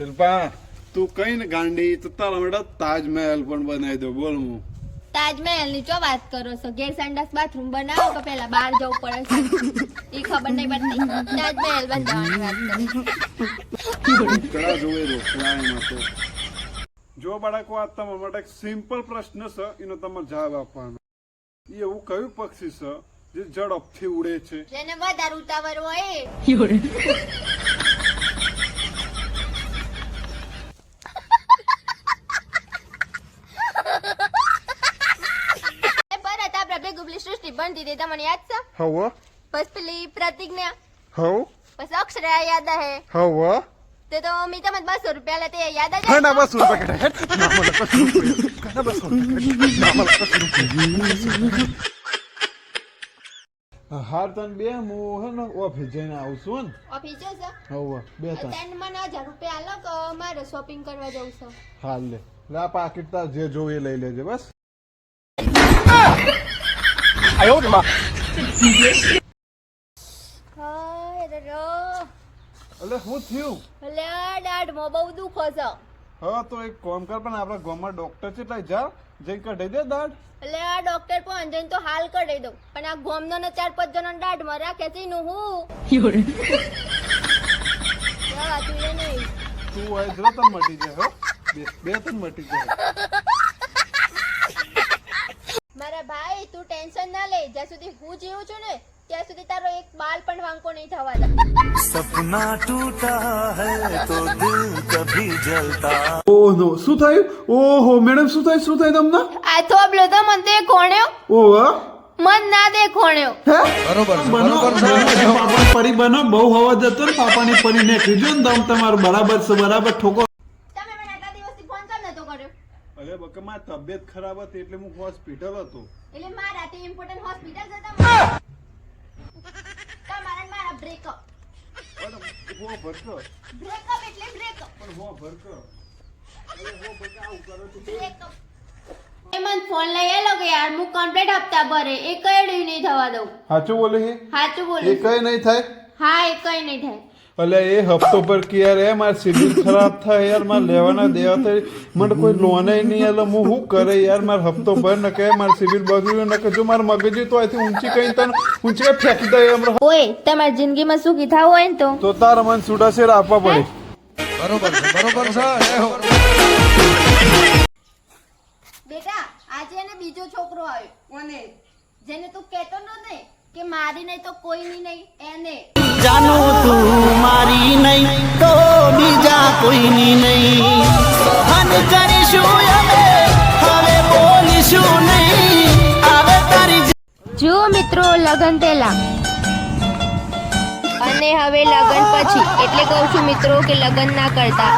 શિલ્પા તું કઈ ને ગાંડી તો તારા માટે તાજમહેલ પણ બનાવી દો બોલ હું. તાજમહેલની ચો વાત કરો છો? ઘેર સંડાસ બાથરૂમ બનાવો તો પેલા બહાર જવું પડે છે? એ ખબર નહીં પડતી. તાજમહેલ બનાવવાની વાત કરો. કડા જોવે જો બાળકો આ તમારા માટે એક સિમ્પલ પ્રશ્ન છે એનો તમારે જવાબ આપવાનો. એ એવું કયું પક્ષી છે જે ઝડપથી ઉડે છે? જેને વધારે ઉતાવળ હોય એ. એ પરત આપણે ભેગુબલી હતી તમને યાદ છે? હવ પછી પેલી પ્રતિજ્ઞા. હવ. પછી અક્ષરા યાદ હે. હવ તે તો મી તમે બસો રૂપિયા લે તે યાદ જ ના? બસ રૂપિયા હેટ ના મને બસ રૂપિયા. ના બસ રૂપિયા. ના મને બસ રૂપિયા. હાર તન બે હું હે ને ઓફિસ જઈને આવું છું ને. ઓફિસ જશે હવ બે ત્રણ અત્યારે મને હજાર રૂપિયા આલો કે મારે શોપિંગ કરવા જવું છે? હાલ લે. લા પાકીટ તાર જે જોવે લઈ લેજે બસ. હાય રે રો એટલે હું થયું? ભલે દાઢમાં બહુ દુખો છે. હા તો એક કામ કર પણ આપણા ગામમાં ડોક્ટર છે એટલે જા જઈને કઢાઈ દે દાઢ એટલે આ ડોક્ટર પણ જઈને તો હાલ કઢાઈ દઉં. પણ આ ગોમનો ને ચાર પાંચ જણા દાઢમાં રાખે છે નું હું? જવાતું એ નહીં. તું હોય જરા તન મટી જાય હો. બે બે તન મટી જાય મારા ભાઈ તું ટેન્શન ના લે. જ્યાં સુધી હું જીવું છું ને ત્યાં સુધી તારો એક બાલ પણ વાંકો નહીં થવા દે. સપના ટૂટા હે તો દિલ કભી જલતા. ઓહ નો શું થયું? ઓહો મેડમ શું થયું? શું થયું તમને? આ થોબલો તો મન તે કોણ્યો ઓહ મન ના દે ખોણ્યો બરોબર બનો પરી બનો બહુ હવા જતો ને પાપાની પરી ને કીધું ને તમ તમારું બરાબર છે બરાબર ઠોકો. અરે બકા મારી તબિયત ખરાબ હતી એટલે હું હોસ્પિટલ હતો. એટલે મારા રાતે ઇમ્પોર્ટન્ટ હોસ્પિટલ જતા તમારા ને મારા બ્રેકઅપ પણ હો ભરક બ્રેકઅપ એટલે બ્રેકઅપ પણ હો ભરક અરે હો ભરતો આવું કરો તો બ્રેકઅપ એ મને ફોન લઈ આલો કે યાર હું કમ્પ્લીટ હપ્તા ભરે. એ કઈ નહીં થવા દઉં. સાચું બોલે છે સાચું એ બોલું કઈ નહીં થાય? હા એ કઈ નહીં થાય. એટલે એ હપ્તો પર કે યાર એ માર સિવિલ ખરાબ થાય યાર માર લેવાના દેવા થાય મને કોઈ લોન નહીં એટલે હું શું કરે યાર માર હપ્તો ભર ન કે માર સિવિલ બગડ્યું ન કે જો માર મગજ તો અહીંથી ઊંચી કઈ તને ઊંચી કઈ ફેંકી દે એમ ઓય તમારી જિંદગીમાં શું કીધા હોય ને તો? તો તારા મને સુડાશેર આપવા પડે. બેટા આજે એને બીજો છોકરો આવ્યો. કોને? જેને તું કહેતો નતો કે મારી નહીં તો કોઈની નહીં એને. જાનું તું મારી નહીં તો બીજા કોઈની નહીં. હન કરીશું અમે હવે બોલીશું નહીં. આવે તારી જુઓ મિત્રો લગન પેલા અને હવે લગન પછી. એટલે કહું છું મિત્રો કે લગન ના કરતા.